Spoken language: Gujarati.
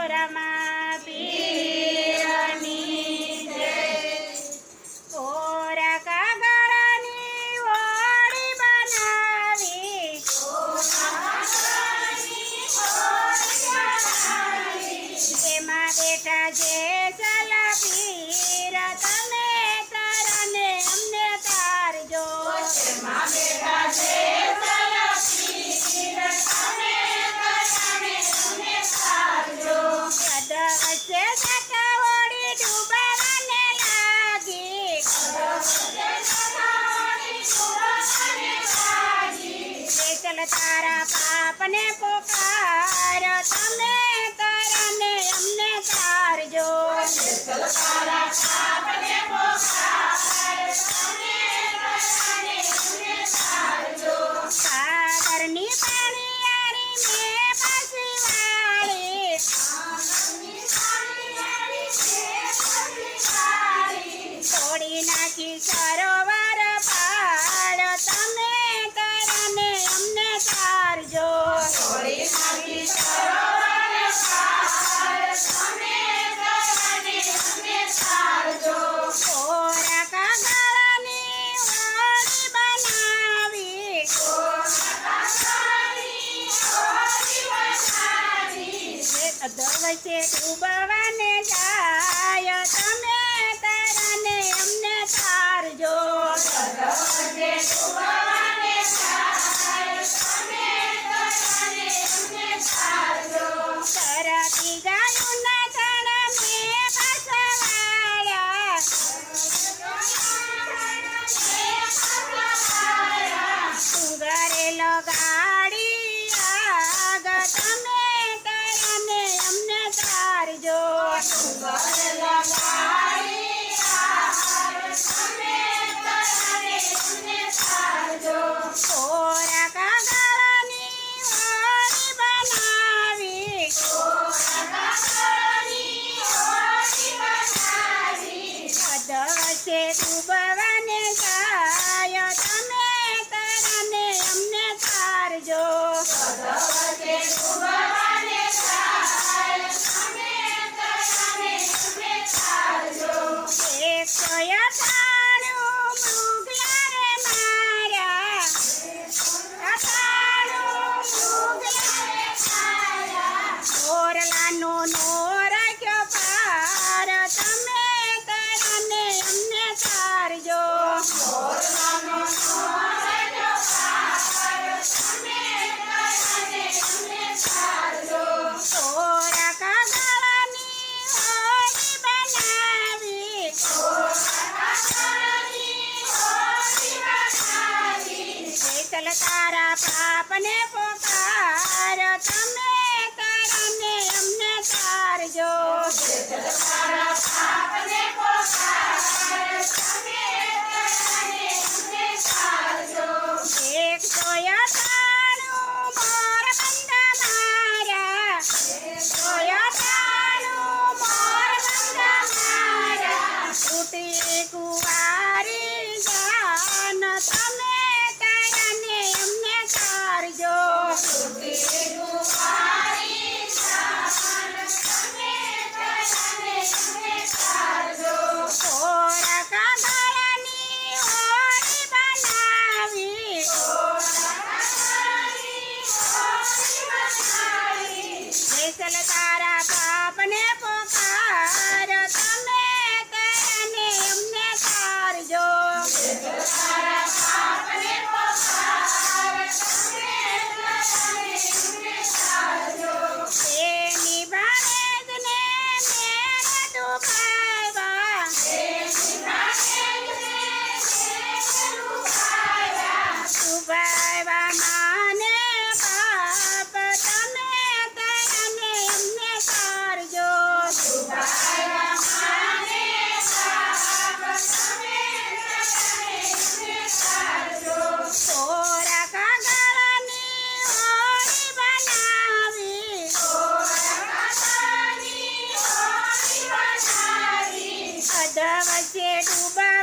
programa. na po ka. ધવસે ઉબવાને જાય. તમે તારાને અમને તારજો ધવસે ઉબવા Bye. વિઠ્ઠલ તારા પાપને પોકાર તમે તારને અમને તારજો તારા વચ્ચે ડૂબવા